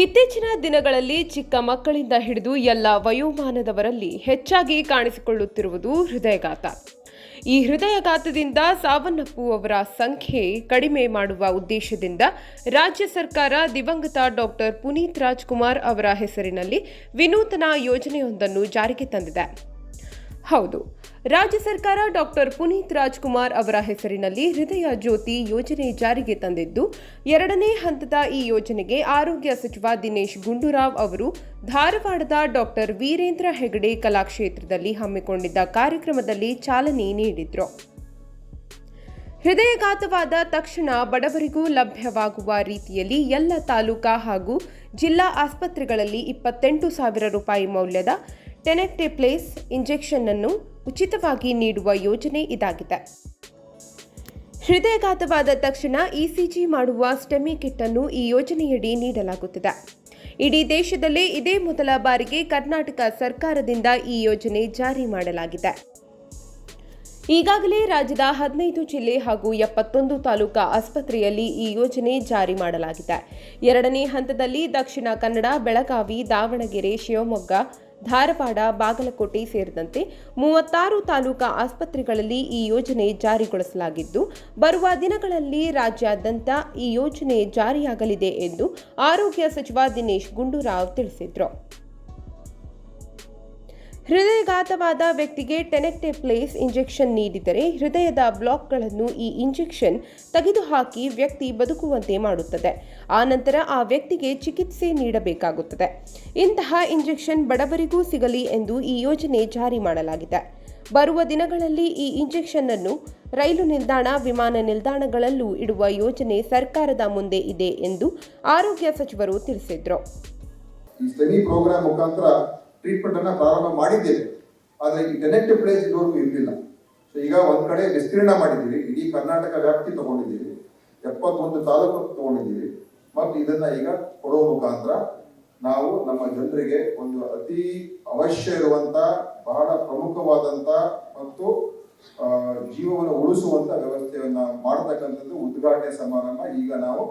ಇತ್ತೀಚಿನ ದಿನಗಳಲ್ಲಿ ಚಿಕ್ಕ ಮಕ್ಕಳಿಂದ ಹಿಡಿದು ಎಲ್ಲ ವಯೋಮಾನದವರಲ್ಲಿ ಹೆಚ್ಚಾಗಿ ಕಾಣಿಸಿಕೊಳ್ಳುತ್ತಿರುವುದು ಹೃದಯಘಾತ. ಈ ಹೃದಯಘಾತದಿಂದ ಸಾವನ್ನಪ್ಪುವವರ ಸಂಖ್ಯೆ ಕಡಿಮೆ ಮಾಡುವ ಉದ್ದೇಶದಿಂದ ರಾಜ್ಯ ಸರ್ಕಾರ ದಿವಂಗತ ಡಾಕ್ಟರ್ ಪುನೀತ್ ರಾಜ್ಕುಮಾರ್ ಅವರ ಹೆಸರಿನಲ್ಲಿ ವಿನೂತನ ಯೋಜನೆಯೊಂದನ್ನು ಜಾರಿಗೆ ತಂದಿದೆ. ಹೌದು ರಾಜ್ಯ ಸರ್ಕಾರ ಡಾಕ್ಟರ್ ಪುನೀತ್ ರಾಜ್ಕುಮಾರ್ ಅವರ ಹೆಸರಿನಲ್ಲಿ ಹೃದಯ ಜ್ಯೋತಿ ಯೋಜನೆ ಜಾರಿಗೆ ತಂದಿದ್ದು, ಎರಡನೇ ಹಂತದ ಈ ಯೋಜನೆಗೆ ಆರೋಗ್ಯ ಸಚಿವ ದಿನೇಶ್ ಗುಂಡೂರಾವ್ ಅವರು ಧಾರವಾಡದ ಡಾಕ್ಟರ್ ವೀರೇಂದ್ರ ಹೆಗಡೆ ಕಲಾಕ್ಷೇತ್ರದಲ್ಲಿ ಹಮ್ಮಿಕೊಂಡಿದ್ದ ಕಾರ್ಯಕ್ರಮದಲ್ಲಿ ಚಾಲನೆ ನೀಡಿದರು. ಹೃದಯಘಾತವಾದ ತಕ್ಷಣ ಬಡವರಿಗೂ ಲಭ್ಯವಾಗುವ ರೀತಿಯಲ್ಲಿ ಎಲ್ಲ ತಾಲೂಕಾ ಹಾಗೂ ಜಿಲ್ಲಾ ಆಸ್ಪತ್ರೆಗಳಲ್ಲಿ ಇಪ್ಪತ್ತೆಂಟು ಸಾವಿರ ರೂಪಾಯಿ ಮೌಲ್ಯದ ಟೆನೆಕ್ಟೆಪ್ಲೇಸ್ ಇಂಜೆಕ್ಷನ್ ಅನ್ನು ಉಚಿತವಾಗಿ ನೀಡುವ ಯೋಜನೆ ಇದಾಗಿದೆ. ಹೃದಯಘಾತವಾದ ತಕ್ಷಣ ಇಸಿಜಿ ಮಾಡುವ ಸ್ಟೆಮಿ ಕಿಟ್ ಅನ್ನು ಈ ಯೋಜನೆಯಡಿ ನೀಡಲಾಗುತ್ತಿದೆ. ಇಡೀ ದೇಶದಲ್ಲೇ ಇದೇ ಮೊದಲ ಬಾರಿಗೆ ಕರ್ನಾಟಕ ಸರ್ಕಾರದಿಂದ ಈ ಯೋಜನೆ ಜಾರಿ ಮಾಡಲಾಗಿದೆ. ಈಗಾಗಲೇ ರಾಜ್ಯದ ಹದಿನೈದು ಜಿಲ್ಲೆ ಹಾಗೂ ಎಪ್ಪತ್ತೊಂದು ತಾಲೂಕಾ ಆಸ್ಪತ್ರೆಯಲ್ಲಿ ಈ ಯೋಜನೆ ಜಾರಿ ಮಾಡಲಾಗಿದೆ. ಎರಡನೇ ಹಂತದಲ್ಲಿ ದಕ್ಷಿಣ ಕನ್ನಡ, ಬೆಳಗಾವಿ, ದಾವಣಗೆರೆ, ಶಿವಮೊಗ್ಗ ಧಾರವಾಡ, ಬಾಗಲಕೋಟೆ ಸೇರಿದಂತೆ ಮೂವತ್ತಾರು ತಾಲೂಕಾ ಆಸ್ಪತ್ರೆಗಳಲ್ಲಿ ಈ ಯೋಜನೆ ಜಾರಿಗೊಳಿಸಲಾಗಿದ್ದು, ಬರುವ ದಿನಗಳಲ್ಲಿ ರಾಜ್ಯಾದ್ಯಂತ ಈ ಯೋಜನೆ ಜಾರಿಯಾಗಲಿದೆ ಎಂದು ಆರೋಗ್ಯ ಸಚಿವ ದಿನೇಶ್ ಗುಂಡೂರಾವ್ ತಿಳಿಸಿದರು. ಹೃದಯಘಾತವಾದ ವ್ಯಕ್ತಿಗೆ ಟೆನೆಕ್ಟೆಪ್ಲೇಸ್ ಇಂಜೆಕ್ಷನ್ ನೀಡಿದರೆ ಹೃದಯದ ಬ್ಲಾಕ್ಗಳನ್ನು ಈ ಇಂಜೆಕ್ಷನ್ ತೆಗೆದುಹಾಕಿ ವ್ಯಕ್ತಿ ಬದುಕುವಂತೆ ಮಾಡುತ್ತದೆ. ಆನಂತರ ಆ ವ್ಯಕ್ತಿಗೆ ಚಿಕಿತ್ಸೆ ನೀಡಬೇಕಾಗುತ್ತದೆ. ಇಂತಹ ಇಂಜೆಕ್ಷನ್ ಬಡವರಿಗೂ ಸಿಗಲಿ ಎಂದು ಈ ಯೋಜನೆ ಜಾರಿ ಮಾಡಲಾಗಿದೆ. ಬರುವ ದಿನಗಳಲ್ಲಿ ಈ ಇಂಜೆಕ್ಷನ್ ಅನ್ನು ರೈಲು ನಿಲ್ದಾಣ, ವಿಮಾನ ನಿಲ್ದಾಣಗಳಲ್ಲೂ ಇಡುವ ಯೋಜನೆ ಸರ್ಕಾರದ ಮುಂದೆ ಇದೆ ಎಂದು ಆರೋಗ್ಯ ಸಚಿವರು ತಿಳಿಸಿದರು. ಈ ಸ್ಟಡಿ ಪ್ರೋಗ್ರಾಮ್ ಮುಖಾಂತರ ಟ್ರೀಟ್ಮೆಂಟ್ ಅನ್ನ ಪ್ರಾರಂಭ ಮಾಡಿದ್ದೇವೆ. ಆದರೆ ಈ ಕನೆಕ್ಟಿವ್ ಪ್ಲೇಸ್ ಇದುವರೆಗೂ ಇರಲಿಲ್ಲ. ಸೊ ಈಗ ಒಂದು ಕಡೆ ವಿಸ್ತೀರ್ಣ ಮಾಡಿದ್ದೀವಿ. ಇಡೀ ಕರ್ನಾಟಕ ವ್ಯಾಪ್ತಿ ತಗೊಂಡಿದ್ದೀವಿ. ಎಪ್ಪತ್ತೊಂದು ತಾಲೂಕು ತಗೊಂಡಿದ್ದೀವಿ. ಮತ್ತು ಇದನ್ನ ಈಗ ಕೊಡೋ ಮುಖಾಂತರ ನಾವು ನಮ್ಮ ಜನರಿಗೆ ಒಂದು ಅತಿ ಅವಶ್ಯ ಇರುವಂತ, ಬಹಳ ಪ್ರಮುಖವಾದಂತ ಮತ್ತು ಜೀವವನ್ನು ಉಳಿಸುವಂತ ವ್ಯವಸ್ಥೆಯನ್ನ ಮಾಡತಕ್ಕಂಥದ್ದು ಉದ್ಘಾಟನೆ ಸಮಾರಂಭ. ಈಗ ನಾವು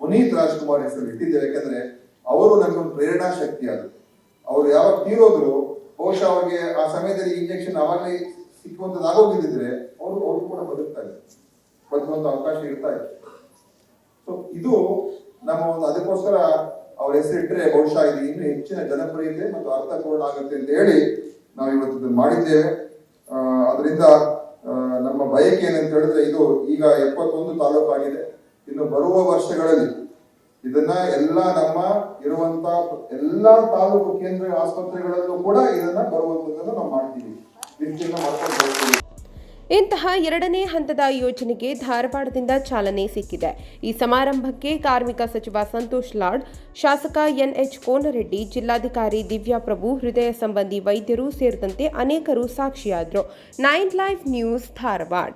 ಪುನೀತ್ ರಾಜ್ಕುಮಾರ್ ಹೆಸರು ಇಟ್ಟಿದ್ದೇವೆ ಯಾಕಂದ್ರೆ ಅವರು ನಮಗೊಂದು ಪ್ರೇರಣಾ ಶಕ್ತಿ ಅದು ಅವ್ರು ಯಾವಾಗ ತೀರೋದ್ರು, ಬಹುಶಃ ಅವ್ರಿಗೆ ಆ ಸಮಯದಲ್ಲಿ ಇಂಜೆಕ್ಷನ್ ಅವಾಗಲೇ ಸಿಕ್ಕುವಂತದಾಗೋಗಿದ್ರೆ ಅವರು ಅವರು ಕೂಡ ಬದುಕ್ತಾ ಇದ್ರು ಬದುಕುವಂತ ಅವಕಾಶ ಇರ್ತಾ ಇತ್ತು ಸೊ ಇದು ನಮ್ಮ ಒಂದು ಅದಕ್ಕೋಸ್ಕರ ಅವ್ರ ಹೆಸರಿಟ್ಟರೆ ಬಹುಶಃ ಇದು ಇನ್ನೂ ಹೆಚ್ಚಿನ ಜನಪ್ರಿಯತೆ ಮತ್ತು ಅರ್ಥಪೂರ್ಣ ಆಗುತ್ತೆ ಅಂತ ಹೇಳಿ ನಾವು ಇವತ್ತು ಮಾಡಿದ್ದೇವೆ. ಅದರಿಂದ ನಮ್ಮ ಬಯಕೆ ಏನಂತ ಹೇಳಿದ್ರೆ ಇದು ಈಗ ಎಪ್ಪತ್ತೊಂದು ತಾಲೂಕು ಆಗಿದೆ ಇನ್ನು ಬರುವ ವರ್ಷಗಳಲ್ಲಿ ಇದನ್ನ ಎಲ್ಲ ನಮ್ಮ ಇರುವಂತ ಎಲ್ಲಾ ತಾಲೂಕು ಕೇಂದ್ರ ಆಸ್ಪತ್ರೆಗಳಲ್ಲೂ ಕೂಡ ಇದನ್ನ ಬರುವಂತದನ್ನ ನಾವು ಮಾಡ್ತೀವಿ. ಇಂತಹ ಎರಡನೇ ಹಂತದ ಯೋಜನೆಗೆ ಧಾರವಾಡದಿಂದ ಚಾಲನೆ ಸಿಕ್ಕಿದೆ. ಈ ಸಮಾರಂಭಕ್ಕೆ ಕಾರ್ಮಿಕ ಸಚಿವ ಸಂತೋಷ್ ಲಾಡ್, ಶಾಸಕ ಎನ್ಎಚ್ ಕೋನರೆಡ್ಡಿ, ಜಿಲ್ಲಾಧಿಕಾರಿ ದಿವ್ಯಾ ಪ್ರಭು, ಹೃದಯ ಸಂಬಂಧಿ ವೈದ್ಯರು ಸೇರಿದಂತೆ ಅನೇಕರು ಸಾಕ್ಷಿಯಾದರು. Nine life news Dharwad.